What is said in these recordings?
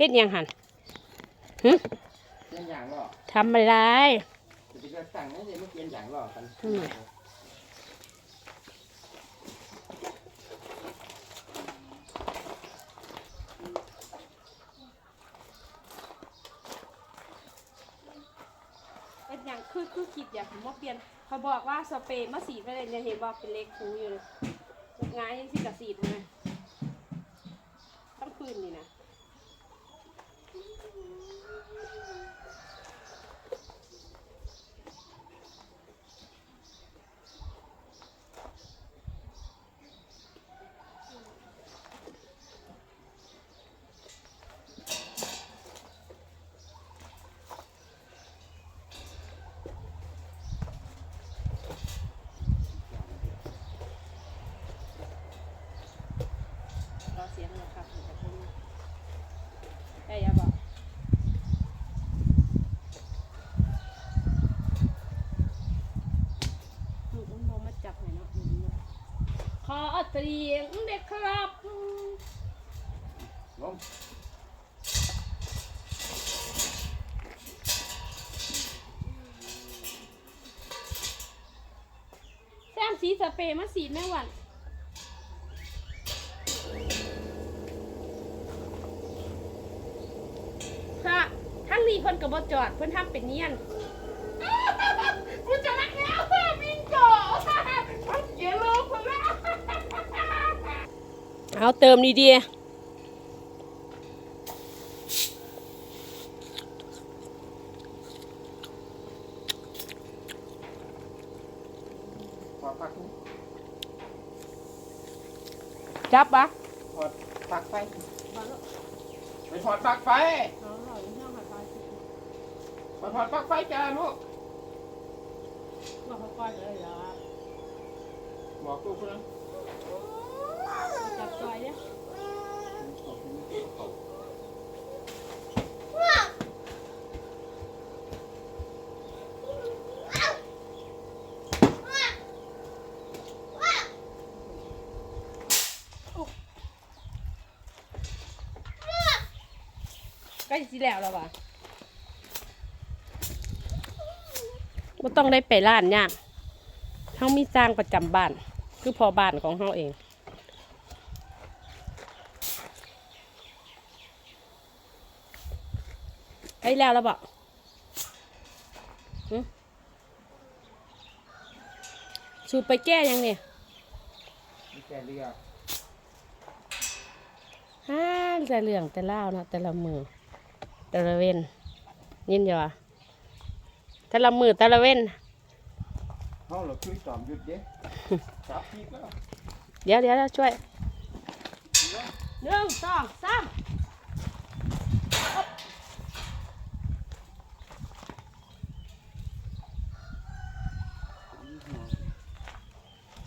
เฮ็ดยังหันหึเปลี่ยนอย่างหรอทำอะไรจะไปเลือกตั้งนี่เลยไม่เปลี่ยนอย่างหรอกันเป็นอย่างคือคือคิดอยากผมว่าเปลี่ยนเขาบอกว่าสเปรย์มาสีดไปเลยเนี่ยเห็นบอกเป็นเล็กคูอยู่เลยง่ายที่จะสีดไหมต้องคื สียงเลยครับเดี๋ยวจะพูดได้ยังบอกลูกมันมองมาจับหน่อยเนาะอืมขอเสียงเด็กครับลงแซมสีสเปรย์มาสีดแม่หวันค่ะ ทั้งนี้เพิ่นกับบจอดเพิ่นทำเป็นเนียนกูจะรักแล้วมิงโกมันเกลียดลูกคนละเอาเติมดีดีถอดปลั๊กจับปะถอดปลั๊กไฟ ไปถอดปลั๊กไฟ ไปถอดปลั๊กไฟจ้าลูกบอกลูกคนนั้นจับจอยเนี่ยใกล้สิแล้วแล้วว่ะ บ่ต้องได้ไปร้านยากเฮามีจ้างประจำบ้าน คือพอบ้านของเฮาเองไอ้แล้วแล้วบอกสูบไปแก้ยังเนี่ยมีแกเรือฮ่าแต่เหลืองแต่เล่าวนะแต่ละมือแต่ละเว้นยินอยู่วะ แต่ละมือแต่ละเว้นเขาเราคุยจอมหยุดเด้จับพีกแล้วเดี๋ยวเดี๋ยวเดี๋ยวช่วยหนึ่งสองสาม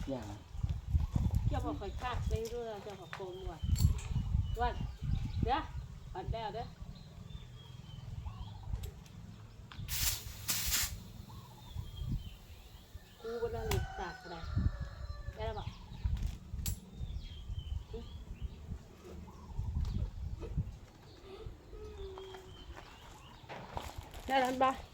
อย่างเจ้าบอกคอยคาดไปเรื่อยเจ้าบอกโกงว่ะวันเดี๋ยวปัดแล้วเด้อกูบนนั้นเลยตากอะไรได้แล้วบอก ได้แล้วปะ